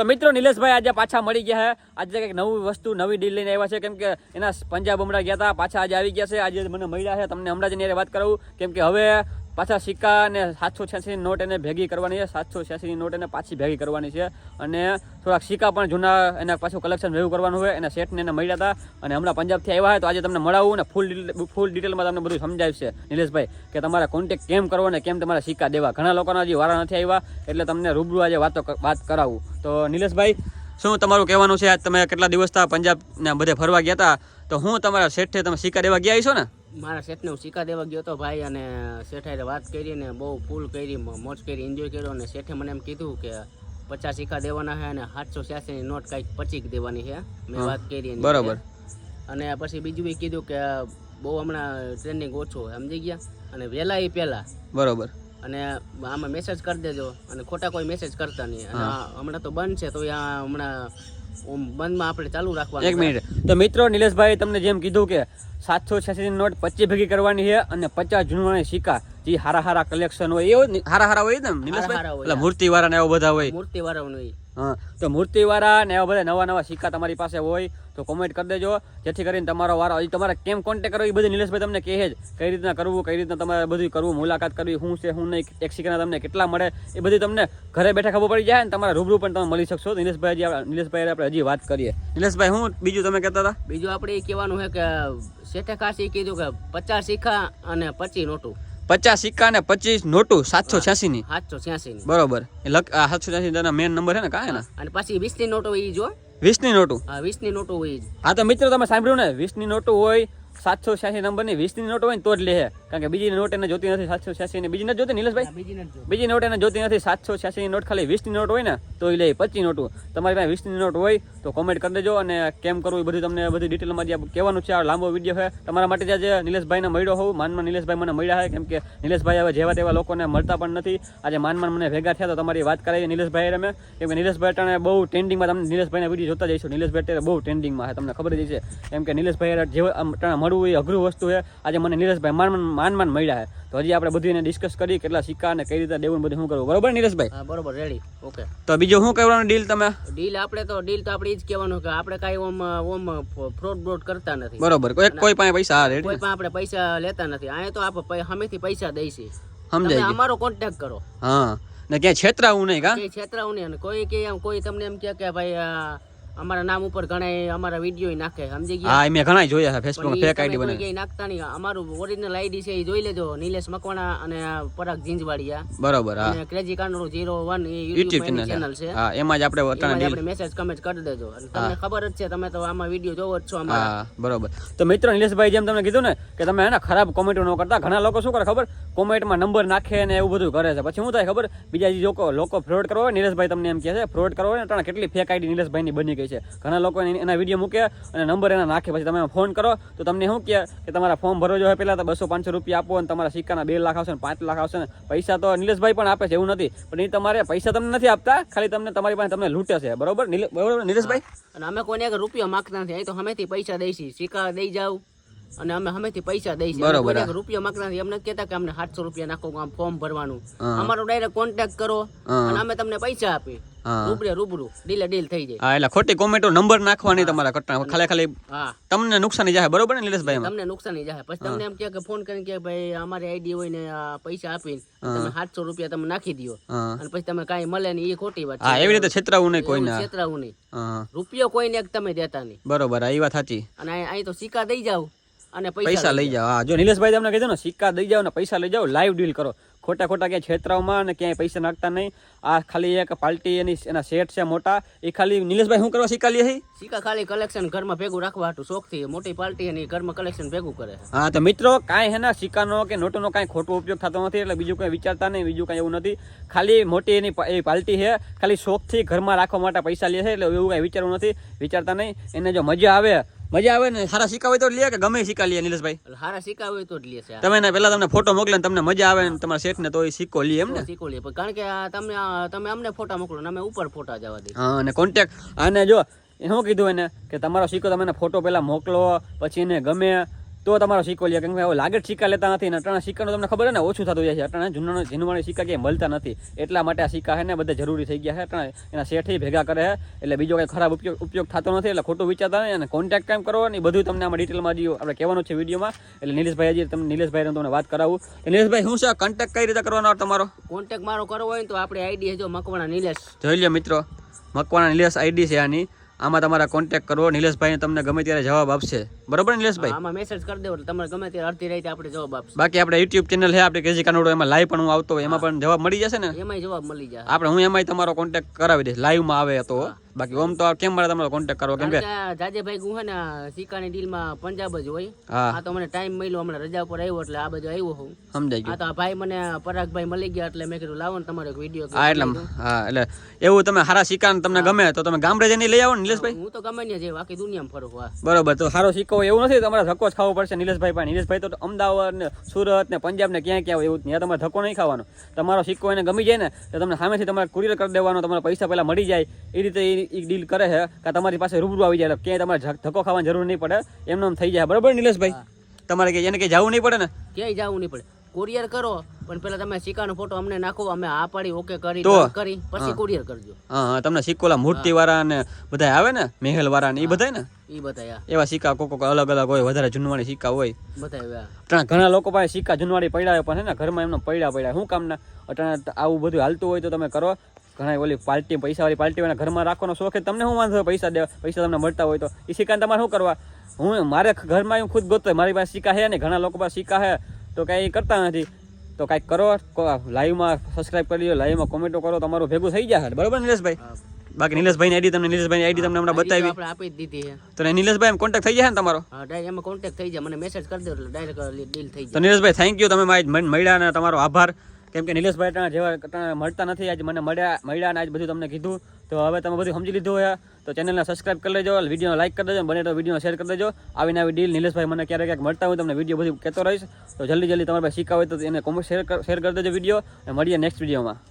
તો મિત્રો નિલેશભાઈ આજે પાછા મળી ગયા છે આજે કંઈક નવી વસ્તુ, નવી ડીલ લઈને આવ્યા છે. કેમ કે એના પંજાબ હમણાં ગયા હતા, પાછા આજે આવી ગયા છે. આજે મને મળ્યા છે. તમને હમણાં જ વાત કરું કેમ કે હવે પાછા સિક્કા અને સાતસો છ્યાસીની નોટ એને ભેગી કરવાની છે. સાતસો છ્યાસીની નોટ એને પાછી ભેગી કરવાની છે. અને થોડાક સિક્કા પણ જૂના એના પાછું કલેક્શન ભેગું કરવાનું હોય. એના સેટને એને મળ્યા હતા અને હમણાં પંજાબથી આવ્યા હોય તો આજે તમને મળાવું અને ફૂલ ફૂલ ડિટેલમાં તમને બધું સમજાવશે નિલેશભાઈ કે તમારે કોન્ટેક્ટ કેમ કરવો ને કેમ તમારા સિક્કા દેવા. ઘણા લોકોના હજી વારા નથી આવ્યા, એટલે તમને રૂબરૂ આજે વાતો વાત કરાવું. તો નિલેશભાઈ, શું તમારું કહેવાનું છે? આજ તમે કેટલા દિવસ થયા પંજાબના બધે ફરવા ગયા હતા તો હું તમારા શેઠે તમે સિક્કા દેવા ગયા છો ને? મારા શેઠને હું શીખા દેવા ગયો હતો ભાઈ અને શેઠાએ વાત કરી ને બહુ ફૂલ કરી મોજ કરી એન્જોય કર્યો અને શેઠે મને એમ કીધું કે પચાસ શીખા દેવાના છે અને સાતસો છ્યાસીની નોટ કાંઈક પચીક દેવાની છે મેં વાત કરી બરાબર. અને પછી બીજું બી કીધું કે બહુ હમણાં ટ્રેનિંગ ઓછું સમજી ગયા. અને વહેલા એ પહેલા બરાબર. અને આમાં મેસેજ કરી દેજો. અને ખોટા કોઈ મેસેજ કરતા નહીં. અને હમણાં તો બંધ છે તો આ હમણાં બંધમાં આપણે ચાલુ રાખવાનું એક મિનિટ. તો મિત્રો નિલેશભાઈ તમને જેમ કીધું કે સાતસો છ્યાસી નોટ પચીસ ભેગી કરવાની છે અને પચાસ જૂનવાણી સિક્કા જે હારા હારા કલેક્શન હોય એવો હારા હારા હોય ને નિલેશભાઈ? હોય, મૂર્તિ વાળા ને એવો બધા હોય. મૂર્તિ વાળા ઈ. હા, તો મૂર્તિવાળા ને એવા બધા નવા નવા સિક્કા તમારી પાસે હોય તો કોમેન્ટ કરી દેજો. જેથી કરીને તમારો વારો હજી તમારે કેમ કોન્ટેક્ટ કરવો? એ બધું નિલેશભાઈ તમને કહે જ કઈ રીતના કરવું, કઈ રીતના તમારે બધું કરવું, મુલાકાત કરવી, શું છે, શું નહીં, એક સિક્કાના તમને કેટલા મળે, એ બધી તમને ઘરે બેઠા ખબર પડી જાય ને તમારા રૂબરૂ પણ તમે મળી શકશો. નિલેશભાઈ હજી નિલેશભાઈ આપણે હજી વાત કરીએ. નિલેશભાઈ, હું બીજું તમે કહેતા હતા? બીજું આપણે એ કહેવાનું છે કે શેઠે ખાસી કીધું કે પચાસ સિક્કા અને પચીસ નોટું. પચાસ સિક્કા ને પચીસ નોટું સાતસો છ્યાસી ની સાતસો છ્યાસી ની બરોબર આ સાતસો છ્યાસી મેન નંબર છે ને કાંઈ ને અને પછી વીસની નોટો એ જો વીસની નોટું. વીસની નોટો હોય હા તો મિત્રો તમે સાંભળ્યું ને? વીસની નોટો હોય સાતસો છ્યાસી નંબરની વીસની નોટ હોય ને તો જ લે કારણ કે બીજી નોટ એને જોતી નથી સાતસો છ્યાસી ની. બીજી નથી જોતી નિલેશભાઈ બીજી નોટ એને જોતી નથી સાતસો છ્યાસી ની નોટ ખાલી વીસની નોટ હોય ને તો એ લે પચીસ નોટું. તમારી પાસે વીસની નોટ હોય તો કોમેન્ટ કરી દેજો અને કેમ કરવું એ બધું તમને બધી ડિટેલમાં જે કહેવાનું છે. આ લાંબો વીડિયો છે. તમારા માટે જે આજે નિલેશભાઈને મળ્યો હોઉં માનમાં નિલેશભાઈ મને મળ્યા છે કેમ કે નિલેશભાઈ હવે જેવા તેવા લોકોને મળતા પણ નથી. આજે માનમાં મને ભેગા થયા તો તમારી વાત કરાવી નિલેશભાઈ અમે કેમ કે નિલેશભાઈ અટાણે બહુ ટ્રેન્ડિંગમાં તમને નિલેશભાઈના વીડિયો જોતા જઈશું. નિલેશભાઈ અત્યારે બહુ ટ્રેન્ડિંગમાં છે તમને ખબર જ છે કેમ કે નિલેશભાઈ જેવા મળવું એ અઘરું વસ્તુ છે. આજે મને નીરજભાઈ માન માન માન મળ્યા છે. તો હજી આપણે બધું એને ડિસ્કસ કરી કેટલા સિક્કા અને કઈ રીતે દેવું બધું શું કરવું. બરોબર નીરજભાઈ? હા બરોબર રેડી ઓકે તો બીજું શું કરવાનું ડીલ તમે? ડીલ આપણે તો ડીલ તો આપણે એ જ કહેવાનું કે આપણે કાંઈ ઓમ ઓમ ફ્રોડ બ્રોડ કરતા નથી. બરોબર કોઈ કોઈ પાસે પૈસા હા કોઈ પણ આપણે પૈસા લેતા નથી. અહીંયા તો આપણે હમેથી પૈસા દઈશી. સમજાય અમારો કોન્ટેક્ટ કરો. હા. ને ક્યાં છેતરાવું નહીં કા? છેતરાવું નહીં કોઈ કે કોઈ તમને એમ કે કે ભાઈ આ અમારા નામ ઉપર ઘણા અમારા વીડિયો નાખે સમજી ગયા? હા મેં ઘણા જોયા છે ફેસબુક ફેક આઈડી બને ક્યાંય નાખતા નહીં. અમારું ઓરિજિનલ આઈડી છે એ જોઈ લેજો નીલેશ મકવાણા અને પરાગ જીંજવાડિયા. બરોબર હા. અને ક્રેજી જીરો વન એ યુટ્યુબ ચેનલ છે. હા એમાં જ આપણે વટાણા આપણે મેસેજ કમેન્ટ કરી દેજો. અને તમને ખબર જ છે તમે તો આમાં વીડિયો જોવો જ છો અમારા. હા બરોબર. તો મિત્રો નીલેશભાઈ જેમ તમને કીધું ને કે તમે એના ખરાબ કોમેન્ટો ન કરતા ઘણા લોકો શું કરે ખબર? કોમેન્ટમાં નંબર નાખે ને એવું બધું કરે છે. પછી શું થાય ખબર? બીજા જે લોકો લોકો ફ્રોડ કરવા હોય નીલેશભાઈ તમને એમ કહે છે ફ્રોડ કરવા હોય ને કેટલી ફેક આઈડી નીલેશભાઈની બની ગઈ છે. ઘણા લોકો એના વીડિયો મૂકે અને નંબર એના નાખે. પછી તમે ફોન કરો, તો તમને શું કહે કે તમારા ફોર્મ ભરવો જોઈએ પહેલાં તો બસો પાંચસો રૂપિયા આપો અને તમારા સિક્કાના બે લાખ આવશે ને પાંચ લાખ આવશે ને પૈસા તો નિલેશભાઈ પણ આપે છે, એવું નથી. પણ એ તમારે પૈસા તમને નથી આપતા, ખાલી તમને તમારી પાસે તમને લૂંટે છે. બરોબર? બરોબર? નિલેશભાઈ? અને અમે કોઈને રૂપિયો માગતા નથી. અહીં તો હમેથી પૈસા દઈશી. સિક્કા દઈ જાવ અને અમે હમેથી પૈસા દઈ છે. બરોબર, રૂપિયો માંગતા અમને કહેતા કે અમને સાતસો રૂપિયા નાખો આમ ફોર્મ ભરવાનું. અમારો ડાયરેક્ટ કોન્ટેક્ટ કરો અને અમે તમને પૈસા આપી. રૂબરૂ રૂબરૂ. ડીલે ડીલ થઈ જાય. હા એટલે ખોટી કોમેન્ટો નંબર નાખવાની તમારા કટ્ટા ખાલી ખાલી તમને નુકસાની જાય બરોબર ને નિલેશભાઈ તમને નુકસાની જાય પછી તમને એમ કે ફોન કરીને કે ભાઈ અમારી આઈડી હોય ને પૈસા આપીને તમે સાતસો રૂપિયા તમે નાખી દો અને પછી તમે કાંઈ મળે નહીં એ ખોટી વાત હા એવી રીતે છેતરાવું નહીં કોઈને. છેતરાવું નહીં. રૂપિયો કોઈને તમે દેતા નહીં. બરોબર આ એ વાત સાચી. અને અહીં તો સિક્કા દઈ જાવ અને પૈસા લઈ જાઓ. હા જો નિલેશભાઈ તમને કીધું ને સિક્કા દઈ જાઓ ને પૈસા લઈ જાઓ લાઈવ ડીલ કરો. ખોટા ખોટા ક્યાંય છેતરાવમાં અને ક્યાંય પૈસા નાખતા નહીં. આ ખાલી એક પાર્ટી એની એના સેટ છે મોટા. એ ખાલી નિલેશભાઈ શું કરવા સિક્કા લે છે સિક્કા ખાલી કલેક્શન ઘરમાં ભેગું રાખવા હાટું શોખથી. મોટી પાર્ટી એની ઘરમાં કલેક્શન ભેગું કરે હા તો મિત્રો કાંઈ હેના સિક્કાનો કે નોટોનો કાંઈ ખોટો ઉપયોગ થતો નથી એટલે બીજું કંઈ વિચારતા નહીં બીજું કાંઈ એવું નથી. ખાલી મોટી એની એ પાર્ટી છે. ખાલી શોખથી ઘરમાં રાખવા માટે પૈસા લે છે એટલે એવું કાંઈ વિચારવું નથી. વિચારતા નહીં. એને જો મજા આવે મજા આવે ને? સારા સિક્કા હોય તો લે કે ગમે સિક્કા લે નિલેશભાઈ? સારા સિક્કા હોય તો જ લે છે તમે ને પેલા તમને ફોટો મોકલે ને તમને મજા આવે ને તમારા શેઠને તો એ સિક્કો લે એમ ને? સિક્કો લે પણ કારણ કે તમે તમે અમને ફોટા મોકલો ને અમે ઉપર ફોટા જવા દઈએ. હા અને કોન્ટેક્ટ અને જો એ શું કીધું એને? કે તમારો સિક્કો તમે ફોટો પેલા મોકલો પછી એને ગમે. તો તમારો સિક્કો લે કેમ કે હવે લાગે સિક્કા લેતા નથી અને અટાણા સિક્કાનું તમને ખબર ને ઓછું થતું જાય છે. અટાણા જૂના જીનવાણી સિક્કા ક્યાંય મળતા નથી. એટલા માટે આ સિક્કા છે ને બધા જરૂરી થઈ ગયા છે અટાણા એના શેઠી ભેગા કરે છે એટલે બીજો કંઈ ખરાબ ઉપયોગ ઉપયોગ થતો નથી એટલે ખોટું વિચારતા નહીં અને કોન્ટેક્ટ કામ કરો ને બધું તમને આમાં ડિટેલમાં દીધું આપણે કહેવાનું છે વિડીયોમાં. એટલે નિલેશભાઈ હજી તમને નિલેશભાઈને તમને વાત કરાવું. નિલેશભાઈ શું છે? કોન્ટેક્ટ કઈ રીતે કરવાનો તમારો? કોન્ટેક્ટ મારો કરવો હોય તો આપણે આઈડી જો મકવાણા નિલેશ. જોઈ લો મિત્રો મકવાણા નિલેશ આઈડી છે આની. આમાં તમારા કોન્ટેક્ટ કરવો. નિલેશભાઈને તમને ગમે ત્યારે જવાબ આપશે. બરોબર નિલેશભાઈ? આમાં મેસેજ કરી દેવો એટલે તમારે ગમે ત્યારે અડધી રાતે આપણે જવાબ આપશું. બાકી આપણે યુટ્યુબ ચેનલ છે આપણે કેજી કાનોડો એમાં લાઈવ પણ હું આવતો હોય એમાં પણ જવાબ મળી જશે ને? એમાંય જવાબ મળી જાય. આપણે હું એમાંય તમારો કોન્ટેક્ટ કરાવી દઈશ લાઈવમાં આવે તો બાકી ઓમ તો કેમ મારે તમારો કોન્ટેક્ટ કરવો કેમ કે જાજેભાઈ હે ને સિક્કાની ડીલમાં પંજાબ જ હોય. હા. આ તો મને ટાઈમ મળ્યો હમણાં રજા ઉપર આવ્યો એટલે આ બાજુ આવ્યો હું. સમજાઈ આ ગયું તો આ ભાઈ મને પરાગભાઈ મળી ગયા એટલે મેં કીધું લાવો ને તમારો એક વીડિયો હા એટલે હા એટલે એવું તમે સારા સિક્કા તમને ગમે તો તમે ગામડે જઈને લઈ આવો ને નિલેશભાઈ? હું તો ગમે ને જે બાકી દુનિયામાં ફરું બરોબર તો સારો સિક્કો હોય એવું નથી તમારે ધક્કો જ ખાવો પડશે. નિલેશભાઈ પણ. નિલેશભાઈ તો અમદાવાદ ને સુરત ને પંજાબ ને ક્યાં ક્યાં હોય એવું ત્યાં તમારે ધક્કો નહીં ખાવાનો. તમારો સિક્કો એને ગમી જાય ને તો તમને સામેથી તમારે કુરિયર કરી દેવાનો તમારા પૈસા પહેલાં મળી જાય. એ રીતે એ ડીલ કરે છે. કે તમારી પાસે રૂબરૂ આવી જાય ક્યાંય તમારે ધક્કો ખાવાની જરૂર નહીં પડે. એમને એમ થઈ જાય. બરોબર નિલેશભાઈ? તમારે કે એને કંઈ જવું નહીં પડે ને? ક્યાંય જવું નહીં પડે. કુરિયર કરો પણ પેલા તમે સિક્કાનો ફોટો અમને નાખો અમે હા પાડી ઓકે કરી? કરી પછી કુરિયર કરજો. હા હા તમને સિક્કોલા મૂર્તિ વાળા ને બધા આવે ને? મહેલ વાળા ને એ બધા ને? એ બધાય એવા સિક્કા કોક અલગ અલગ હોય વધારે જૂનવાણી સિક્કા હોય. અટાણે ઘણા લોકો પાસે સિક્કા જૂનવાણી પડ્યા હોય પણ છે ને ઘરમાં એમને પડ્યા પડ્યા. શું કામના? અટાણે આવું બધું હાલતું હોય તો તમે કરો. ઘણા ઓલી પાર્ટી પૈસાવાળી પાર્ટી વાળા ઘરમાં રાખવાનો શોખ છે તમને શું વાંધો? પૈસા દે પૈસા તમને મળતા હોય તો. એ સિક્કાને તમારે શું કરવા? હું મારે ઘરમાં હું ખુદ ગોતો મારી પાસે સિક્કા છે ને ઘણા લોકો પાસે સિક્કા છે. તો કાંઈ કરતા નથી. તો કાંઈક કરો લાઈવમાં સબસ્ક્રાઈબ કરી લો લાઈવમાં કોમેન્ટો કરો તમારું ભેગું થઈ જાય બરોબર નિલેશભાઈ? બાકી નિલેશભાઈ આઈડી તમને નિલેશભાઈ આઈડી તમને હમણાં બતાવી. આપણે આપી દીધી છે. તો નિલેશભાઈ એમ કોન્ટેક્ટ થઈ જાય ને તમારો? હા ડાયરેક્ટ એમાં કોન્ટેક્ટ થઈ જાય મને મેસેજ કરી દો એટલે ડાયરેક્ટ ડીલ થઈ તો નિલેશભાઈ થેન્ક યુ તમે મારી મને મળ્યા અને તમારો આભાર. કેમ કે નિલેશભાઈ ત્યાં જેવા મળતા નથી. આજ મને મળ્યા મળ્યા અને આજ બધું તમને કીધું. તો હવે તમે બધું સમજી લીધું હોય. તો ચેનલને સબસ્ક્રાઈબ કરી લેજો વીડિયો લાઈક કરી દેજો, બને તો વીડિયો શેર કરી દેજો. આવીને આવી ડીલ નિલેશભાઈ મને ક્યારેક ક્યાંક મળતા હોય તમને વીડિયો બધું કહેતો રહીશ. તો જલ્દી જલ્દી તમારે પાસે શીખા હોય તો એને કોમેન્ટ શેર શેર કરી દેજો વીડિયો અને મળીએ નેક્સ્ટ વિડીયોમાં